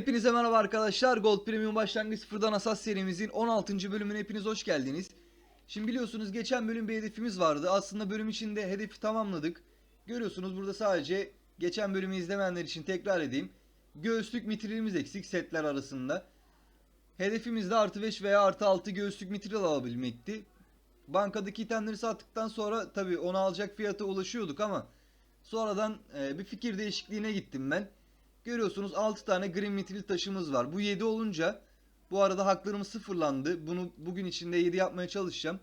Hepinize merhaba arkadaşlar. Gold Premium Başlangıç Sıfırdan Asas serimizin 16. bölümüne hepiniz hoş geldiniz. Şimdi biliyorsunuz geçen bölüm bir hedefimiz vardı. Aslında bölüm içinde hedefi tamamladık. Görüyorsunuz burada sadece geçen bölümü izlemeyenler için tekrar edeyim. Göğüslük mitrilimiz eksik setler arasında. Hedefimiz de artı 5 veya artı 6 göğüslük mitril alabilmekti. Bankadaki itemleri sattıktan sonra tabi onu alacak fiyata ulaşıyorduk ama sonradan e, bir fikir değişikliğine gittim ben. Görüyorsunuz 6 tane green mitril taşımız var. Bu 7 olunca bu arada haklarımız sıfırlandı. Bunu bugün içinde 7 yapmaya çalışacağım.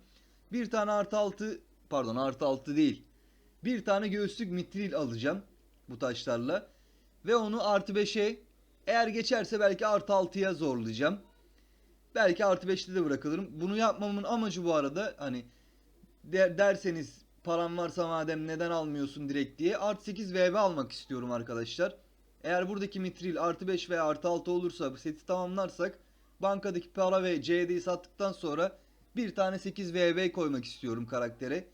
Bir tane artı 6 pardon artı 6 değil. Bir tane göğüslük mitril alacağım bu taşlarla. Ve onu artı 5'e eğer geçerse belki artı 6'ya zorlayacağım. Belki artı 5'te de bırakılırım. Bunu yapmamın amacı bu arada hani der, derseniz param varsa madem neden almıyorsun direkt diye artı 8 VB almak istiyorum arkadaşlar. Eğer buradaki mitril artı 5 veya artı 6 olursa bu seti tamamlarsak bankadaki para ve CD'yi sattıktan sonra bir tane 8 VB koymak istiyorum karaktere.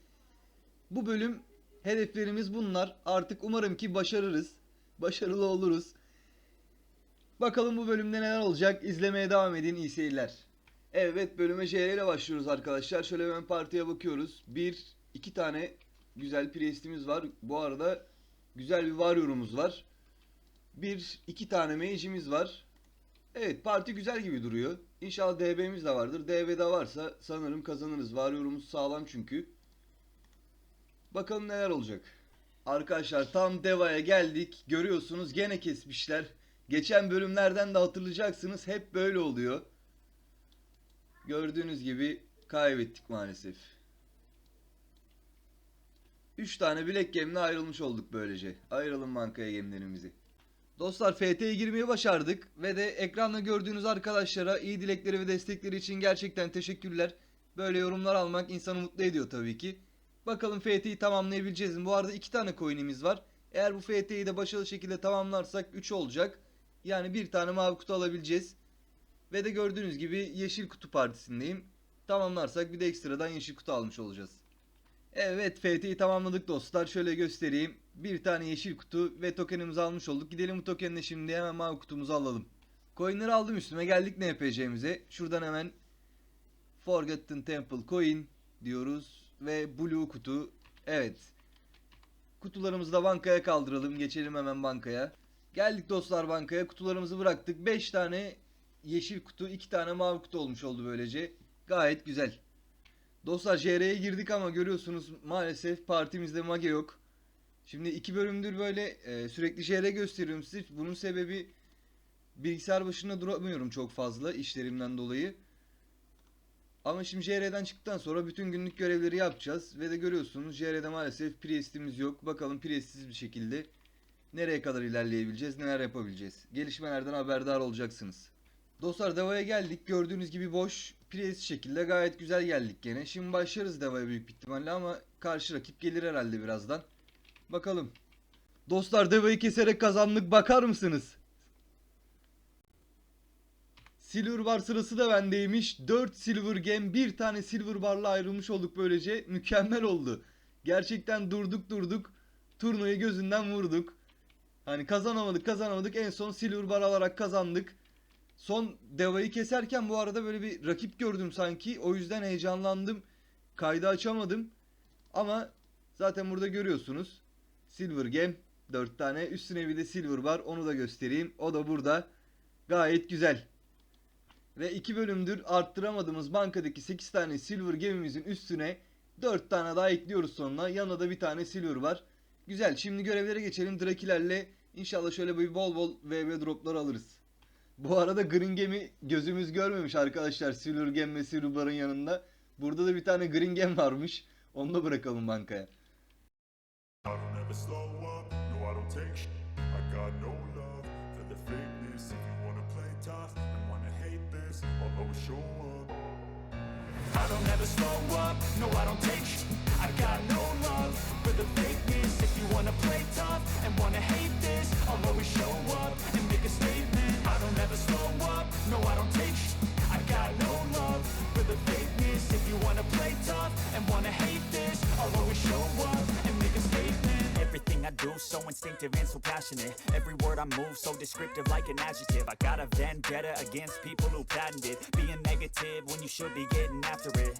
Bu bölüm hedeflerimiz bunlar. Artık umarım ki başarırız. Başarılı oluruz. Bakalım bu bölümde neler olacak. İzlemeye devam edin. İyi seyirler. Evet bölüme JR ile başlıyoruz arkadaşlar. Şöyle hemen partiye bakıyoruz. Bir, iki tane güzel priestimiz var. Bu arada güzel bir warrior'umuz var. Bir, iki tane mage'imiz var. Evet parti güzel gibi duruyor. İnşallah DB'miz de vardır. DB'de varsa sanırım kazanırız. Warrior'umuz sağlam çünkü. Bakalım neler olacak. Arkadaşlar tam Deva'ya geldik. Görüyorsunuz gene kesmişler. Geçen bölümlerden de hatırlayacaksınız. Hep böyle oluyor. Gördüğünüz gibi kaybettik maalesef. 3 tane bilek gemine ayrılmış olduk böylece. Ayrılın bankaya gemlerimizi. Dostlar FT'ye girmeyi başardık ve de ekranda gördüğünüz arkadaşlara iyi dilekleri ve destekleri için gerçekten teşekkürler. Böyle yorumlar almak insanı mutlu ediyor tabii ki. Bakalım FT'yi tamamlayabileceğiz mi? Bu arada iki tane coin'imiz var. Eğer bu FT'yi de başarılı şekilde tamamlarsak 3 olacak. Yani bir tane mavi kutu alabileceğiz. Ve de gördüğünüz gibi yeşil kutu partisindeyim. Tamamlarsak bir de ekstradan yeşil kutu almış olacağız. Evet FT'yi tamamladık dostlar. Şöyle göstereyim. Bir tane yeşil kutu ve tokenimizi almış olduk. Gidelim bu tokenle şimdi hemen mavi kutumuzu alalım. Coinleri aldım üstüme. Geldik NPC'mize. Şuradan hemen Forgotten Temple Coin diyoruz. Ve Blue kutu. Evet. Kutularımızı da bankaya kaldıralım. Geçelim hemen bankaya. Geldik dostlar bankaya. Kutularımızı bıraktık. 5 tane yeşil kutu, 2 tane mavi kutu olmuş oldu böylece. Gayet güzel. Dostlar JR'ye girdik ama görüyorsunuz maalesef partimizde mage yok. Şimdi iki bölümdür böyle e, sürekli JR gösteriyorum size. Bunun sebebi bilgisayar başında duramıyorum çok fazla işlerimden dolayı. Ama şimdi JR'den çıktıktan sonra bütün günlük görevleri yapacağız. Ve de görüyorsunuz JR'de maalesef priestimiz yok. Bakalım priestsiz bir şekilde nereye kadar ilerleyebileceğiz, neler yapabileceğiz. Gelişmelerden haberdar olacaksınız. Dostlar Deva'ya geldik. Gördüğünüz gibi boş, priest şekilde gayet güzel geldik gene. Şimdi başlarız Deva'ya büyük ihtimalle ama karşı rakip gelir herhalde birazdan. Bakalım. Dostlar Deva'yı keserek kazandık. Bakar mısınız? Silver bar sırası da bendeymiş. 4 silver gem, bir tane silver barla ayrılmış olduk böylece. Mükemmel oldu. Gerçekten durduk durduk. Turnayı gözünden vurduk. Hani kazanamadık kazanamadık en son silver bar alarak kazandık. Son devayı keserken bu arada böyle bir rakip gördüm sanki. O yüzden heyecanlandım. Kaydı açamadım. Ama zaten burada görüyorsunuz. Silver Gem 4 tane. Üstüne bir de silver var. Onu da göstereyim. O da burada. Gayet güzel. Ve 2 bölümdür arttıramadığımız bankadaki 8 tane silver gemimizin üstüne 4 tane daha ekliyoruz sonuna. Yanına da bir tane silver var. Güzel. Şimdi görevlere geçelim. Drakilerle inşallah şöyle bir bol bol VB droplar alırız. Bu arada Green Gem'i gözümüz görmemiş arkadaşlar. Silver Gem ve Silver Bar'ın yanında. Burada da bir tane Green Gem varmış. Onu da bırakalım bankaya. I don't ever slow up, no I don't take I got no love for the fakeness If you wanna play tough and wanna hate this I'll always show up no I don't take I got no love for the fakeness If you wanna play tough and wanna hate this I'll always show up and make a statement Everything I do, so instinctive and so passionate. Every word I move, so descriptive like an adjective. I got a vendetta against people who patented being negative when you should be getting after it.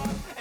up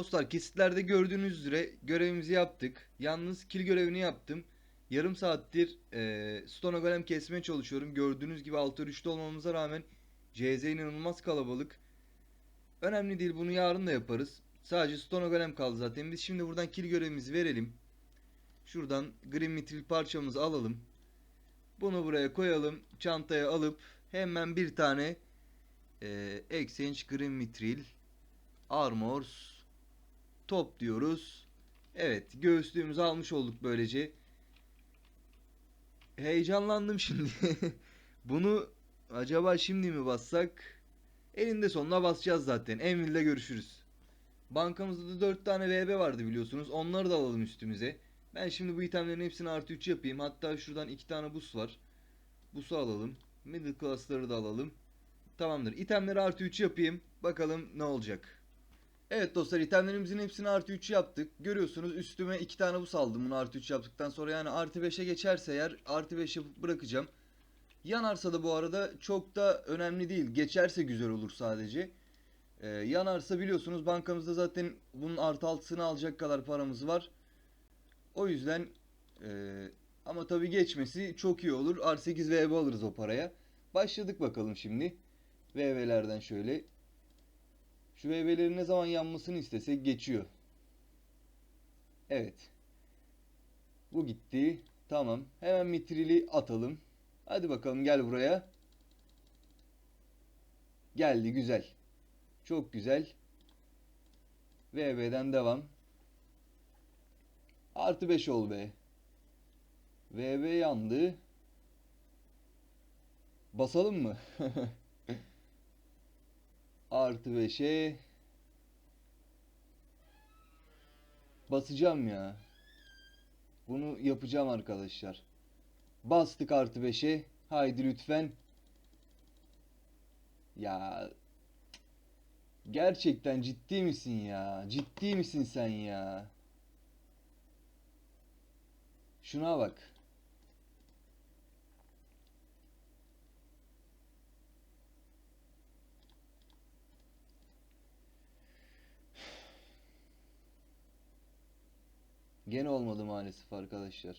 Dostlar kesitlerde gördüğünüz üzere görevimizi yaptık. Yalnız kill görevini yaptım. Yarım saattir eee Stone Golem kesmeye çalışıyorum. Gördüğünüz gibi 6 3'te olmamıza rağmen CZ inanılmaz kalabalık. Önemli değil bunu yarın da yaparız. Sadece Stone Golem kaldı zaten. Biz şimdi buradan kill görevimizi verelim. Şuradan Green Mithril parçamızı alalım. Bunu buraya koyalım. Çantaya alıp hemen bir tane eee Exchange Green Mithril Armors top diyoruz. Evet göğüslüğümüzü almış olduk böylece. Heyecanlandım şimdi. Bunu acaba şimdi mi bassak? Elinde sonuna basacağız zaten. Envil'de görüşürüz. Bankamızda da 4 tane VB vardı biliyorsunuz. Onları da alalım üstümüze. Ben şimdi bu itemlerin hepsini artı 3 yapayım. Hatta şuradan 2 tane bus var. Bus'u alalım. Middle class'ları da alalım. Tamamdır. İtemleri artı 3 yapayım. Bakalım ne olacak. Evet dostlar itemlerimizin hepsini artı 3 yaptık. Görüyorsunuz üstüme 2 tane bu saldım bunu artı 3 yaptıktan sonra yani artı 5'e geçerse eğer artı 5 yapıp bırakacağım. Yanarsa da bu arada çok da önemli değil. Geçerse güzel olur sadece. Ee, yanarsa biliyorsunuz bankamızda zaten bunun artı 6'sını alacak kadar paramız var. O yüzden ee, ama tabi geçmesi çok iyi olur. R8 VB alırız o paraya. Başladık bakalım şimdi. VB'lerden şöyle. Şu VB'lerin ne zaman yanmasını istesek geçiyor. Evet. Bu gitti. Tamam. Hemen mitrili atalım. Hadi bakalım gel buraya. Geldi güzel. Çok güzel. VB'den devam. Artı 5 ol be. VB yandı. Basalım mı? Artı 5'e basacağım ya. Bunu yapacağım arkadaşlar. Bastık artı 5'e. Haydi lütfen. Ya gerçekten ciddi misin ya? Ciddi misin sen ya? Şuna bak. Gene olmadı maalesef arkadaşlar.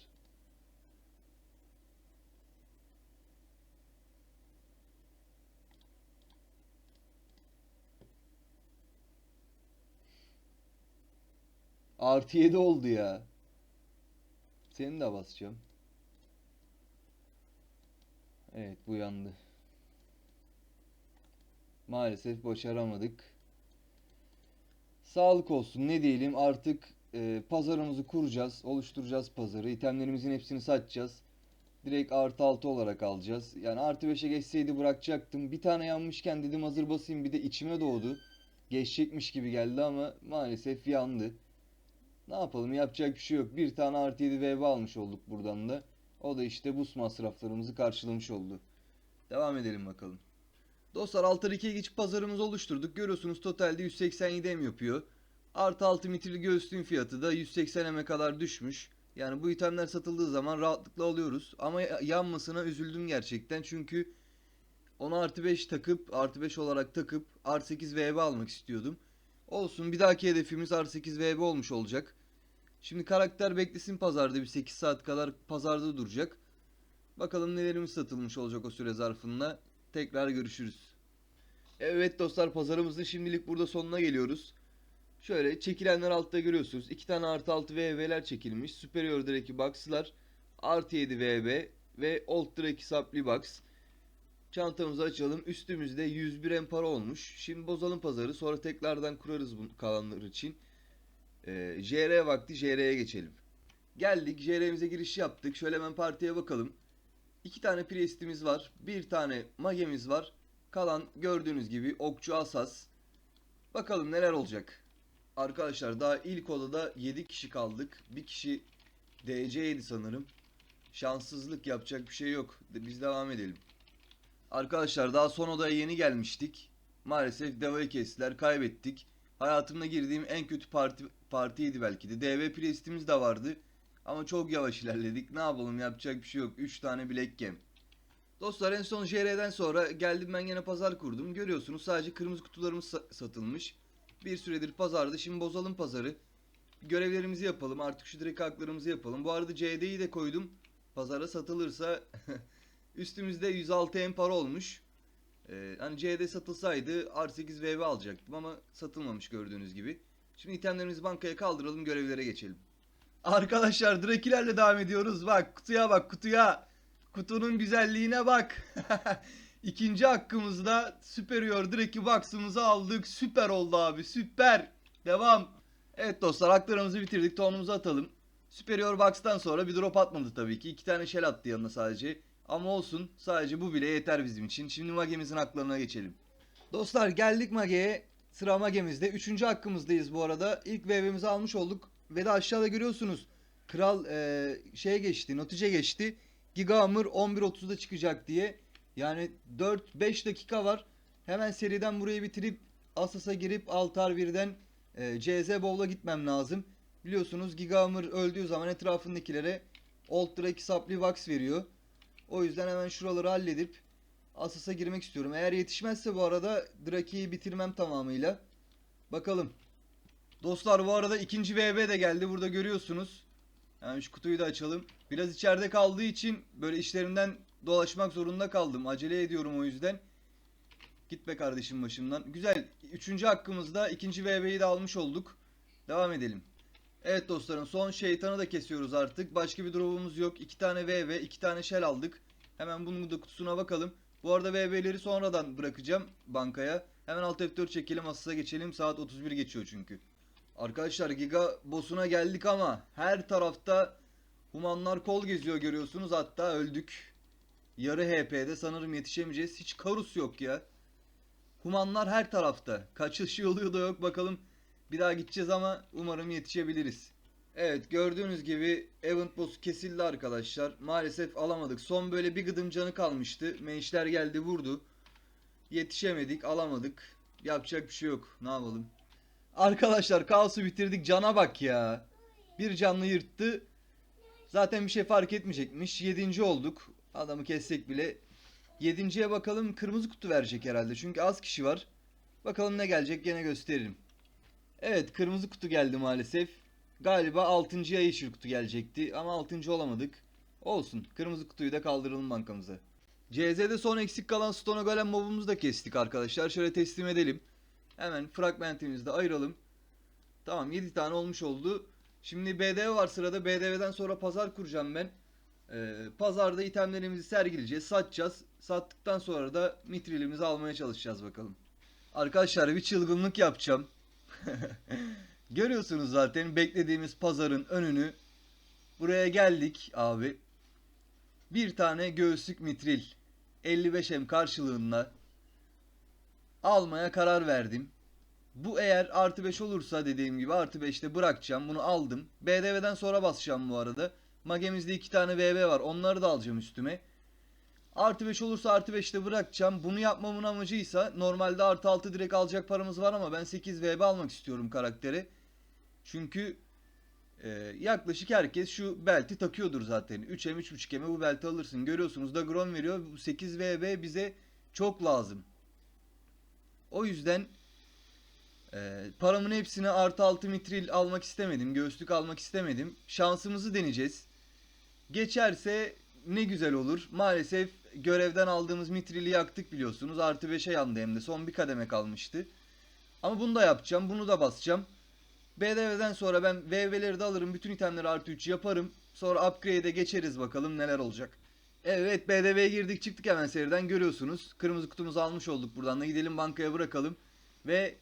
Artı 7 oldu ya. Seni de basacağım. Evet bu yandı. Maalesef başaramadık. Sağlık olsun ne diyelim artık e, pazarımızı kuracağız. Oluşturacağız pazarı. İtemlerimizin hepsini satacağız. Direkt artı 6 olarak alacağız. Yani artı 5'e geçseydi bırakacaktım. Bir tane yanmışken dedim hazır basayım bir de içime doğdu. Geçecekmiş gibi geldi ama maalesef yandı. Ne yapalım yapacak bir şey yok. Bir tane artı 7 VB almış olduk buradan da. O da işte bus masraflarımızı karşılamış oldu. Devam edelim bakalım. Dostlar Altar 2'ye geçip pazarımızı oluşturduk. Görüyorsunuz totalde 187 M yapıyor. Artı 6 mitrili göğüslüğün fiyatı da 180 M'e kadar düşmüş. Yani bu itemler satıldığı zaman rahatlıkla alıyoruz. Ama ya- yanmasına üzüldüm gerçekten. Çünkü onu artı 5 takıp artı 5 olarak takıp artı 8 VB almak istiyordum. Olsun bir dahaki hedefimiz artı 8 VB olmuş olacak. Şimdi karakter beklesin pazarda bir 8 saat kadar pazarda duracak. Bakalım nelerimiz satılmış olacak o süre zarfında. Tekrar görüşürüz. Evet dostlar pazarımızın şimdilik burada sonuna geliyoruz. Şöyle çekilenler altta görüyorsunuz. 2 tane artı 6 VV'ler çekilmiş. Superior Draki Box'lar. Artı 7 VV ve Old Draki Supply Box. Çantamızı açalım. Üstümüzde 101 empara olmuş. Şimdi bozalım pazarı. Sonra tekrardan kurarız bu kalanlar için. Ee, JR vakti JR'ye geçelim. Geldik JR'mize giriş yaptık. Şöyle hemen partiye bakalım. İki tane Priest'imiz var. Bir tane Mage'miz var. Kalan gördüğünüz gibi Okçu Asas. Bakalım neler olacak. Arkadaşlar daha ilk odada 7 kişi kaldık. Bir kişi DC'ydi sanırım. Şanssızlık yapacak bir şey yok. Biz devam edelim. Arkadaşlar daha son odaya yeni gelmiştik. Maalesef Deva'yı kestiler. Kaybettik. Hayatımda girdiğim en kötü parti partiydi belki de. DV Priest'imiz de vardı. Ama çok yavaş ilerledik. Ne yapalım yapacak bir şey yok. 3 tane Black Gem. Dostlar en son JR'den sonra geldim ben yine pazar kurdum. Görüyorsunuz sadece kırmızı kutularımız sa- satılmış. Bir süredir pazarda. Şimdi bozalım pazarı. Görevlerimizi yapalım. Artık şu direkt haklarımızı yapalım. Bu arada CD'yi de koydum. Pazara satılırsa üstümüzde 106 M para olmuş. Ee, hani CD satılsaydı R8 VV alacaktım ama satılmamış gördüğünüz gibi. Şimdi itemlerimizi bankaya kaldıralım görevlere geçelim. Arkadaşlar Drakilerle devam ediyoruz. Bak kutuya bak kutuya. Kutunun güzelliğine bak. İkinci hakkımızda Superior Draki Box'ımızı aldık. Süper oldu abi süper. Devam. Evet dostlar haklarımızı bitirdik. Tonumuzu atalım. Superior Box'tan sonra bir drop atmadı tabii ki. İki tane shell attı yanına sadece. Ama olsun sadece bu bile yeter bizim için. Şimdi Mage'mizin haklarına geçelim. Dostlar geldik Mage'ye. Sıra Mage'mizde. Üçüncü hakkımızdayız bu arada. İlk VV'mizi almış olduk. Ve de aşağıda görüyorsunuz. Kral e, şeye geçti. Notice geçti. Gigahammer 11.30'da çıkacak diye. Yani 4-5 dakika var. Hemen seriden burayı bitirip Asas'a girip Altar 1'den e, CZ Bowl'a gitmem lazım. Biliyorsunuz Gigahammer öldüğü zaman etrafındakilere Old Drake Supply Box veriyor. O yüzden hemen şuraları halledip Asas'a girmek istiyorum. Eğer yetişmezse bu arada Drake'yi bitirmem tamamıyla. Bakalım. Dostlar bu arada ikinci VB de geldi. Burada görüyorsunuz. Yani şu kutuyu da açalım. Biraz içeride kaldığı için böyle işlerimden dolaşmak zorunda kaldım. Acele ediyorum o yüzden. Gitme kardeşim başımdan. Güzel. Üçüncü hakkımızda ikinci VB'yi de almış olduk. Devam edelim. Evet dostlarım son şeytanı da kesiyoruz artık. Başka bir drop'umuz yok. İki tane VB, iki tane shell aldık. Hemen bunun da kutusuna bakalım. Bu arada VB'leri sonradan bırakacağım bankaya. Hemen alt F4 çekelim, Asas'a geçelim. Saat 31 geçiyor çünkü. Arkadaşlar Giga boss'una geldik ama her tarafta humanlar kol geziyor görüyorsunuz. Hatta öldük. Yarı HP'de sanırım yetişemeyeceğiz. Hiç karus yok ya. Humanlar her tarafta. Kaçış yolu da yok bakalım. Bir daha gideceğiz ama umarım yetişebiliriz. Evet gördüğünüz gibi Event Boss kesildi arkadaşlar. Maalesef alamadık. Son böyle bir gıdım canı kalmıştı. Menişler geldi vurdu. Yetişemedik alamadık. Yapacak bir şey yok. Ne yapalım. Arkadaşlar kaosu bitirdik. Cana bak ya. Bir canlı yırttı. Zaten bir şey fark etmeyecekmiş. Yedinci olduk. Adamı kessek bile. Yedinciye bakalım. Kırmızı kutu verecek herhalde. Çünkü az kişi var. Bakalım ne gelecek gene gösteririm. Evet kırmızı kutu geldi maalesef. Galiba 6.ya yeşil kutu gelecekti ama 6. olamadık. Olsun kırmızı kutuyu da kaldıralım bankamıza. CZ'de son eksik kalan Stone Golem mobumuzu da kestik arkadaşlar. Şöyle teslim edelim. Hemen fragmentimizi de ayıralım. Tamam 7 tane olmuş oldu. Şimdi BDV var sırada. BDV'den sonra pazar kuracağım ben. Ee, pazarda itemlerimizi sergileyeceğiz, satacağız. Sattıktan sonra da mitrilimizi almaya çalışacağız bakalım. Arkadaşlar bir çılgınlık yapacağım. Görüyorsunuz zaten beklediğimiz pazarın önünü. Buraya geldik abi. Bir tane göğüslük mitril 55M karşılığında almaya karar verdim. Bu eğer artı 5 olursa dediğim gibi artı 5'te bırakacağım. Bunu aldım. BDV'den sonra basacağım bu arada. Magemizde iki tane VB var. Onları da alacağım üstüme. Artı 5 olursa artı 5'te bırakacağım. Bunu yapmamın amacıysa normalde artı 6 direkt alacak paramız var ama ben 8 VB almak istiyorum karakteri. Çünkü e, yaklaşık herkes şu belti takıyordur zaten. 3M 3.5M'e bu belti alırsın. Görüyorsunuz da Grom veriyor. Bu 8 VB bize çok lazım. O yüzden e, paramın hepsini artı 6 mitril almak istemedim. Göğüslük almak istemedim. Şansımızı deneyeceğiz. Geçerse ne güzel olur. Maalesef görevden aldığımız mitrili yaktık biliyorsunuz. Artı 5'e yandı hem de. Son bir kademe kalmıştı. Ama bunu da yapacağım. Bunu da basacağım. BDV'den sonra ben VV'leri de alırım. Bütün itemleri artı 3 yaparım. Sonra upgrade'e geçeriz bakalım neler olacak. Evet BDV'ye girdik çıktık hemen seriden görüyorsunuz. Kırmızı kutumuzu almış olduk buradan da gidelim bankaya bırakalım. Ve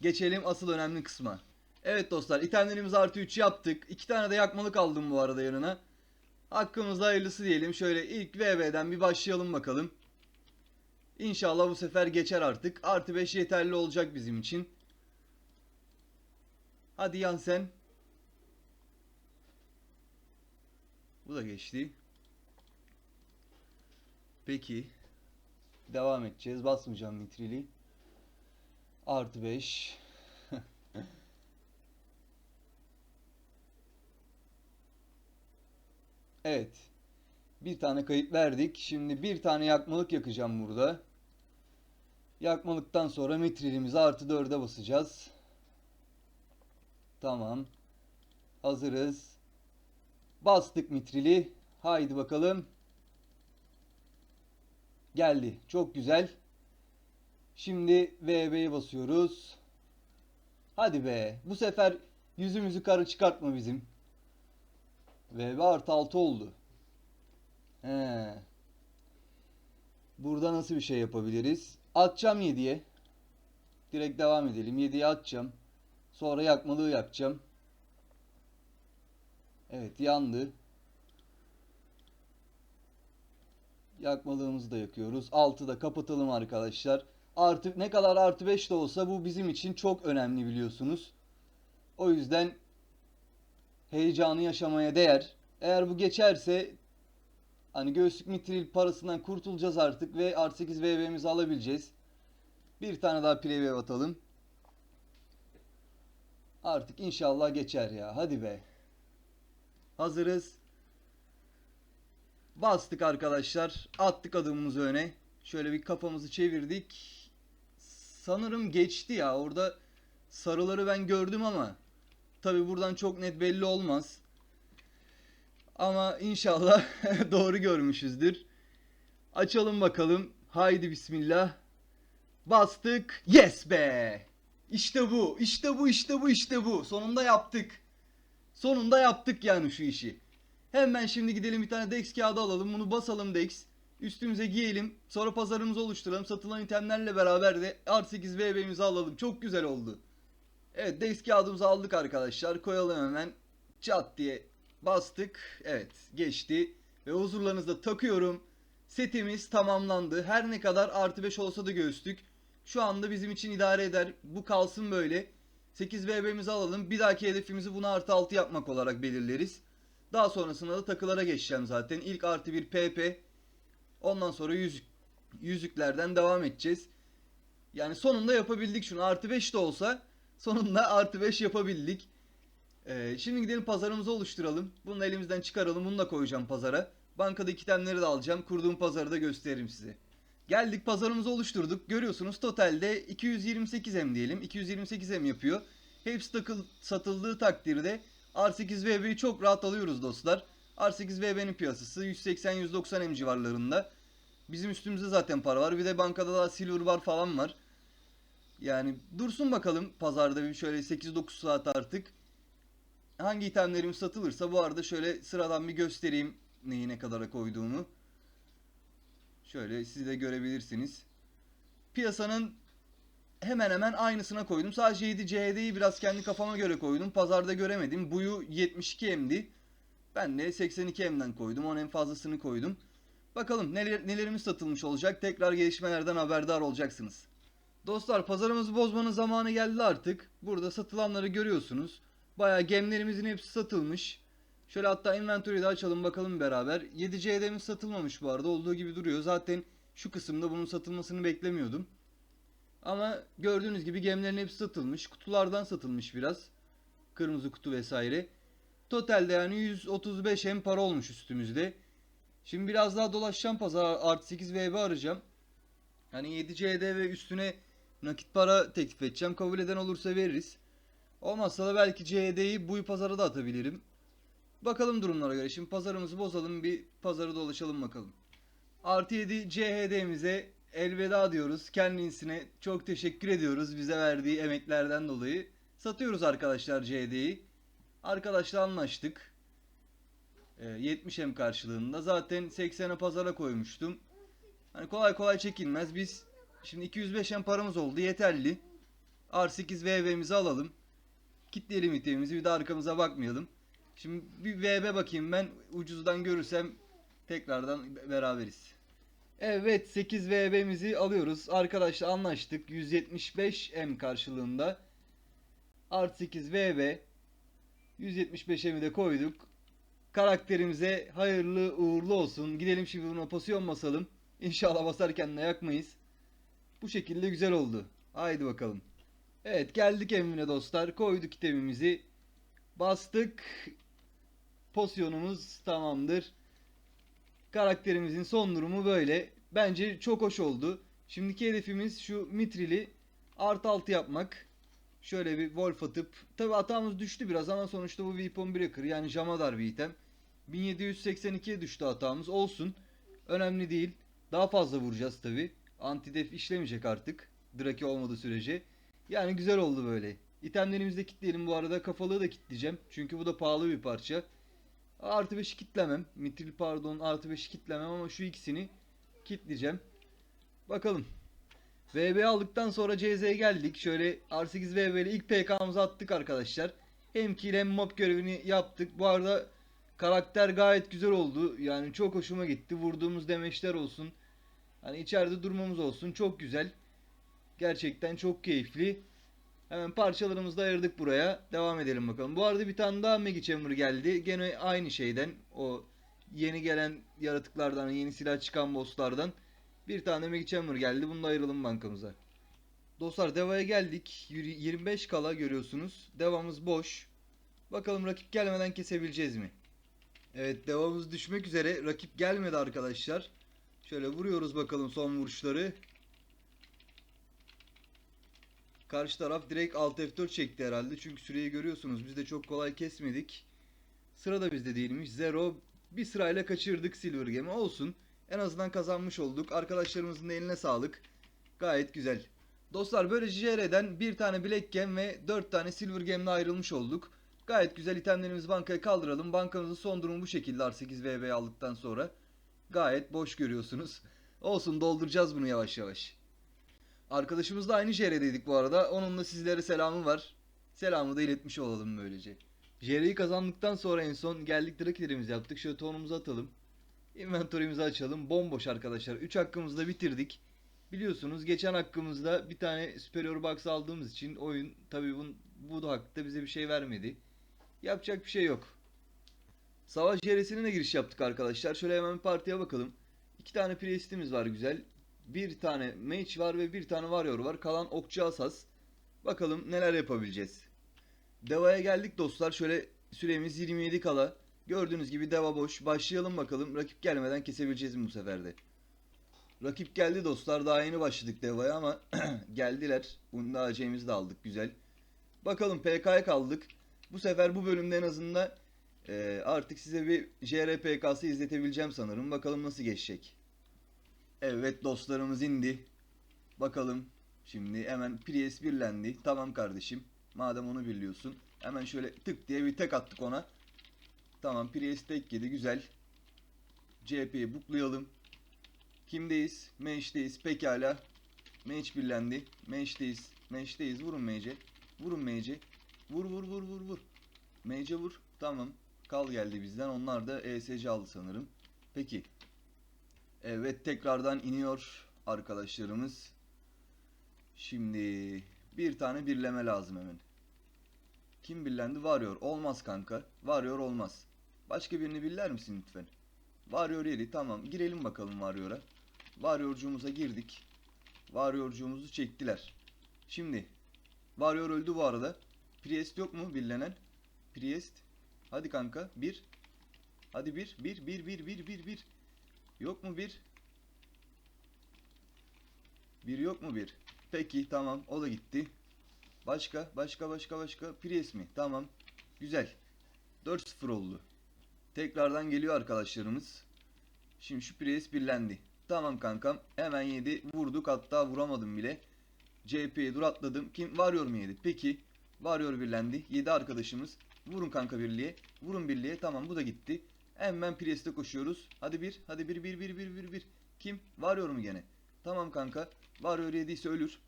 geçelim asıl önemli kısma. Evet dostlar itemlerimizi artı 3 yaptık. İki tane de yakmalık aldım bu arada yanına. Hakkımızda hayırlısı diyelim. Şöyle ilk VV'den bir başlayalım bakalım. İnşallah bu sefer geçer artık. Artı 5 yeterli olacak bizim için. Hadi yan sen. Bu da geçti. Peki. Devam edeceğiz. Basmayacağım mitrili. Artı 5. evet. Bir tane kayıp verdik. Şimdi bir tane yakmalık yakacağım burada. Yakmalıktan sonra mitrilimizi artı 4'e basacağız. Tamam. Hazırız. Bastık mitrili. Haydi bakalım. Geldi. Çok güzel. Şimdi VB'ye basıyoruz. Hadi be. Bu sefer yüzümüzü kara çıkartma bizim. VB artı 6 oldu. He. Burada nasıl bir şey yapabiliriz? Atacağım 7'ye. Direkt devam edelim. 7'ye atacağım. Sonra yakmalığı yakacağım. Evet yandı. Yakmalığımızı da yakıyoruz. Altı da kapatalım arkadaşlar. Artı ne kadar artı 5 de olsa bu bizim için çok önemli biliyorsunuz. O yüzden heyecanı yaşamaya değer. Eğer bu geçerse hani göğüslük mitril parasından kurtulacağız artık ve artı 8 VB'mizi alabileceğiz. Bir tane daha preview atalım. Artık inşallah geçer ya. Hadi be. Hazırız. Bastık arkadaşlar. Attık adımımızı öne. Şöyle bir kafamızı çevirdik. Sanırım geçti ya. Orada sarıları ben gördüm ama tabi buradan çok net belli olmaz. Ama inşallah doğru görmüşüzdür. Açalım bakalım. Haydi bismillah. Bastık. Yes be. İşte bu. İşte bu. İşte bu. İşte bu. Sonunda yaptık. Sonunda yaptık yani şu işi. Hemen şimdi gidelim bir tane Dex kağıdı alalım. Bunu basalım Dex. Üstümüze giyelim. Sonra pazarımızı oluşturalım. Satılan itemlerle beraber de R8 VB'mizi alalım. Çok güzel oldu. Evet Dex kağıdımızı aldık arkadaşlar. Koyalım hemen. Çat diye bastık. Evet geçti. Ve huzurlarınızda takıyorum. Setimiz tamamlandı. Her ne kadar artı 5 olsa da göğüslük. Şu anda bizim için idare eder. Bu kalsın böyle. 8 VB'mizi alalım. Bir dahaki hedefimizi buna artı 6 yapmak olarak belirleriz. Daha sonrasında da takılara geçeceğim zaten. İlk artı bir PP. Ondan sonra yüzük, yüzüklerden devam edeceğiz. Yani sonunda yapabildik şunu. Artı 5 de olsa sonunda artı 5 yapabildik. Ee, şimdi gidelim pazarımızı oluşturalım. Bunu elimizden çıkaralım. Bunu da koyacağım pazara. Bankadaki itemleri de alacağım. Kurduğum pazarı da gösteririm size. Geldik pazarımızı oluşturduk. Görüyorsunuz totalde 228 M diyelim. 228 M yapıyor. Hepsi takıl, satıldığı takdirde R8 VB'yi çok rahat alıyoruz dostlar. R8 VB'nin piyasası 180-190 M civarlarında. Bizim üstümüzde zaten para var. Bir de bankada da silver var falan var. Yani dursun bakalım pazarda bir şöyle 8-9 saat artık. hangi itemlerim satılırsa bu arada şöyle sıradan bir göstereyim neyi ne kadara koyduğumu. Şöyle siz de görebilirsiniz. Piyasanın hemen hemen aynısına koydum. Sadece 7 CHD'yi biraz kendi kafama göre koydum. Pazarda göremedim. Buyu 72M'di. Ben de 82M'den koydum. Onun en fazlasını koydum. Bakalım neler, nelerimiz satılmış olacak. Tekrar gelişmelerden haberdar olacaksınız. Dostlar pazarımızı bozmanın zamanı geldi artık. Burada satılanları görüyorsunuz. Bayağı gemlerimizin hepsi satılmış. Şöyle hatta inventory'yi de açalım bakalım beraber. 7 CD'miz satılmamış bu arada. Olduğu gibi duruyor. Zaten şu kısımda bunun satılmasını beklemiyordum. Ama gördüğünüz gibi gemlerin hepsi satılmış. Kutulardan satılmış biraz. Kırmızı kutu vesaire. Totalde yani 135 hem para olmuş üstümüzde. Şimdi biraz daha dolaşacağım pazar artı 8 VB arayacağım. Hani 7 CD ve üstüne nakit para teklif edeceğim. Kabul eden olursa veririz. Olmazsa da belki CD'yi bu pazara da atabilirim. Bakalım durumlara göre. Şimdi pazarımızı bozalım bir pazarı dolaşalım bakalım. Artı 7 CHD'mize elveda diyoruz. Kendisine çok teşekkür ediyoruz bize verdiği emeklerden dolayı. Satıyoruz arkadaşlar CHD'yi. Arkadaşla anlaştık. Ee, 70 hem karşılığında. Zaten 80'e pazara koymuştum. Hani kolay kolay çekilmez. Biz şimdi 205 hem paramız oldu. Yeterli. R8 VV'mizi alalım. Kitleyelim itemimizi. Bir de arkamıza bakmayalım. Şimdi bir VB bakayım ben. Ucuzdan görürsem tekrardan beraberiz. Evet 8 VB'mizi alıyoruz. Arkadaşlar anlaştık. 175 M karşılığında. Art 8 VB. 175 M'i de koyduk. Karakterimize hayırlı uğurlu olsun. Gidelim şimdi buna pasyon basalım. İnşallah basarken de yakmayız. Bu şekilde güzel oldu. Haydi bakalım. Evet geldik evine dostlar. Koyduk itemimizi. Bastık. Posyonumuz tamamdır. Karakterimizin son durumu böyle. Bence çok hoş oldu. Şimdiki hedefimiz şu mitrili artı 6 yapmak. Şöyle bir wolf atıp. Tabi hatamız düştü biraz ama sonuçta bu weapon breaker yani jamadar bir item. 1782'ye düştü hatamız. Olsun. Önemli değil. Daha fazla vuracağız tabi. Antidef işlemeyecek artık. Draki olmadığı sürece. Yani güzel oldu böyle. İtemlerimizi de kilitleyelim bu arada. Kafalığı da kilitleyeceğim. Çünkü bu da pahalı bir parça. Artı 5'i kitlemem. Mitril pardon artı 5'i kitlemem ama şu ikisini kitleyeceğim. Bakalım. VB aldıktan sonra CZ'ye geldik. Şöyle R8 VB ile ilk PK'mızı attık arkadaşlar. Hem kill hem mob görevini yaptık. Bu arada karakter gayet güzel oldu. Yani çok hoşuma gitti. Vurduğumuz demeçler olsun. Hani içeride durmamız olsun. Çok güzel. Gerçekten çok keyifli. Hemen parçalarımızı da ayırdık buraya. Devam edelim bakalım. Bu arada bir tane daha Megi Chamber geldi. Gene aynı şeyden. O yeni gelen yaratıklardan, yeni silah çıkan bosslardan. Bir tane Megi Chamber geldi. Bunu da ayıralım bankamıza. Dostlar Deva'ya geldik. Yürü- 25 kala görüyorsunuz. Devamız boş. Bakalım rakip gelmeden kesebileceğiz mi? Evet devamız düşmek üzere. Rakip gelmedi arkadaşlar. Şöyle vuruyoruz bakalım son vuruşları. Karşı taraf direkt Alt F4 çekti herhalde. Çünkü süreyi görüyorsunuz. Biz de çok kolay kesmedik. Sıra da bizde değilmiş. Zero. Bir sırayla kaçırdık Silver Game'i. Olsun. En azından kazanmış olduk. Arkadaşlarımızın da eline sağlık. Gayet güzel. Dostlar böylece JR'den bir tane Black Gem ve 4 tane Silver Game'le ayrılmış olduk. Gayet güzel itemlerimizi bankaya kaldıralım. Bankamızın son durumu bu şekilde R8 VB aldıktan sonra. Gayet boş görüyorsunuz. Olsun dolduracağız bunu yavaş yavaş. Arkadaşımız da aynı JR'deydik bu arada. Onun da sizlere selamı var. Selamı da iletmiş olalım böylece. JR'yi kazandıktan sonra en son geldik drakilerimizi yaptık. Şöyle tonumuzu atalım. Inventory'mizi açalım. Bomboş arkadaşlar. 3 hakkımızı da bitirdik. Biliyorsunuz geçen hakkımızda bir tane Superior Box aldığımız için oyun tabi bu, bu da hakta bize bir şey vermedi. Yapacak bir şey yok. Savaş yeresine de giriş yaptık arkadaşlar. Şöyle hemen partiye bakalım. İki tane priestimiz var güzel. Bir tane mage var ve bir tane warrior var. Kalan okçu asas. Bakalım neler yapabileceğiz. Deva'ya geldik dostlar. Şöyle süremiz 27 kala. Gördüğünüz gibi deva boş. Başlayalım bakalım. Rakip gelmeden kesebileceğiz mi bu sefer de? Rakip geldi dostlar. Daha yeni başladık devaya ama geldiler. Bunu da AC'mizi de aldık. Güzel. Bakalım PK'ya kaldık. Bu sefer bu bölümde en azından e, artık size bir JRPK'sı izletebileceğim sanırım. Bakalım nasıl geçecek. Evet dostlarımız indi. Bakalım. Şimdi hemen Prius birlendi. Tamam kardeşim. Madem onu biliyorsun. Hemen şöyle tık diye bir tek attık ona. Tamam Priest tek yedi güzel. CHP'yi buklayalım. Kimdeyiz? Mage'deyiz. Pekala. Mage birlendi. Mage'deyiz. Mage'deyiz. Vurun Mage'e. Vurun Mage'e. Vur vur vur vur vur. Mage'e vur. Tamam. Kal geldi bizden. Onlar da ESC aldı sanırım. Peki. Evet tekrardan iniyor arkadaşlarımız. Şimdi bir tane birleme lazım hemen. Kim birlendi? Warrior. Olmaz kanka. Warrior olmaz. Başka birini biller misin lütfen? Warrior yeri tamam. Girelim bakalım Warrior'a. Warrior'cumuza girdik. Warrior'cumuzu çektiler. Şimdi Warrior öldü bu arada. Priest yok mu birlenen? Priest. Hadi kanka. Bir. Hadi bir. Bir. Bir. Bir. Bir. Bir. Bir. Yok mu bir? Bir yok mu bir? Peki tamam. O da gitti. Başka? Başka başka başka? Priest mi? Tamam. Güzel. 4-0 oldu. Tekrardan geliyor arkadaşlarımız. Şimdi şu Priest birlendi. Tamam kankam. Hemen yedi. Vurduk. Hatta vuramadım bile. CHP'ye dur atladım. Kim? Warrior mu yedi? Peki. Warrior birlendi. 7 arkadaşımız. Vurun kanka birliğe. Vurun birliğe. Tamam bu da gitti. Hemen Priest'e koşuyoruz. Hadi bir. Hadi bir bir bir bir bir bir. Kim? Warrior mu gene? Tamam kanka. Warrior yediyse ölür.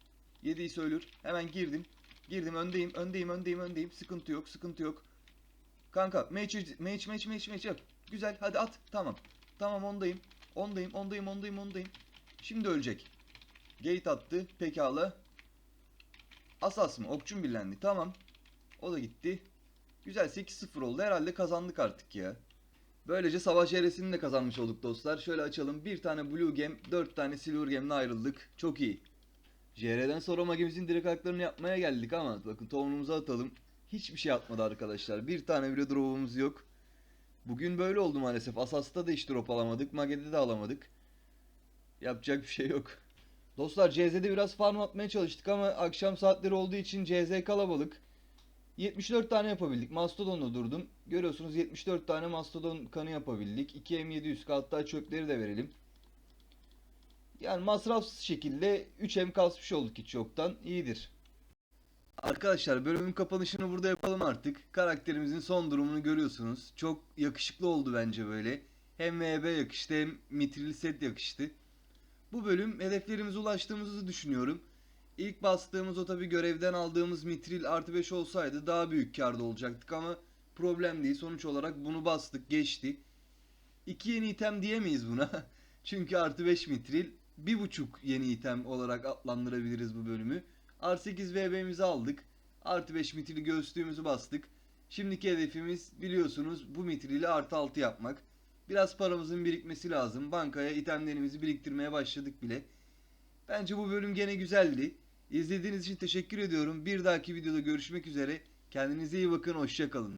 Yediyse ölür. Hemen girdim. Girdim öndeyim. Öndeyim öndeyim öndeyim. Sıkıntı yok. Sıkıntı yok. Kanka mage mage mage mage mage yap. Güzel hadi at. Tamam. Tamam ondayım. Ondayım ondayım ondayım ondayım. Şimdi ölecek. Gate attı. Pekala. Asas mı? Okçum birlendi. Tamam. O da gitti. Güzel 8-0 oldu. Herhalde kazandık artık ya. Böylece savaş eresini de kazanmış olduk dostlar. Şöyle açalım. Bir tane Blue Gem, 4 tane Silver Gem'le ayrıldık. Çok iyi. JR'den sonra magimizin direkt haklarını yapmaya geldik ama bakın tohumumuzu atalım. Hiçbir şey atmadı arkadaşlar. Bir tane bile drop'umuz yok. Bugün böyle oldu maalesef. Asas'ta da hiç drop alamadık. Mage'de de alamadık. Yapacak bir şey yok. Dostlar CZ'de biraz farm atmaya çalıştık ama akşam saatleri olduğu için CZ kalabalık. 74 tane yapabildik. Mastodon'da durdum. Görüyorsunuz 74 tane Mastodon kanı yapabildik. 2M700 hatta çöpleri de verelim. Yani masrafsız şekilde 3M kasmış olduk hiç yoktan. İyidir. Arkadaşlar bölümün kapanışını burada yapalım artık. Karakterimizin son durumunu görüyorsunuz. Çok yakışıklı oldu bence böyle. Hem VB yakıştı hem mitril set yakıştı. Bu bölüm hedeflerimize ulaştığımızı düşünüyorum. İlk bastığımız o tabi görevden aldığımız mitril artı 5 olsaydı daha büyük karda olacaktık ama problem değil. Sonuç olarak bunu bastık geçti. İki yeni item diyemeyiz buna. Çünkü artı 5 mitril bir buçuk yeni item olarak adlandırabiliriz bu bölümü. R8 VB'mizi aldık. Artı 5 mitrili göğüslüğümüzü bastık. Şimdiki hedefimiz biliyorsunuz bu mitrili artı 6 yapmak. Biraz paramızın birikmesi lazım. Bankaya itemlerimizi biriktirmeye başladık bile. Bence bu bölüm gene güzeldi. İzlediğiniz için teşekkür ediyorum. Bir dahaki videoda görüşmek üzere. Kendinize iyi bakın. Hoşçakalın.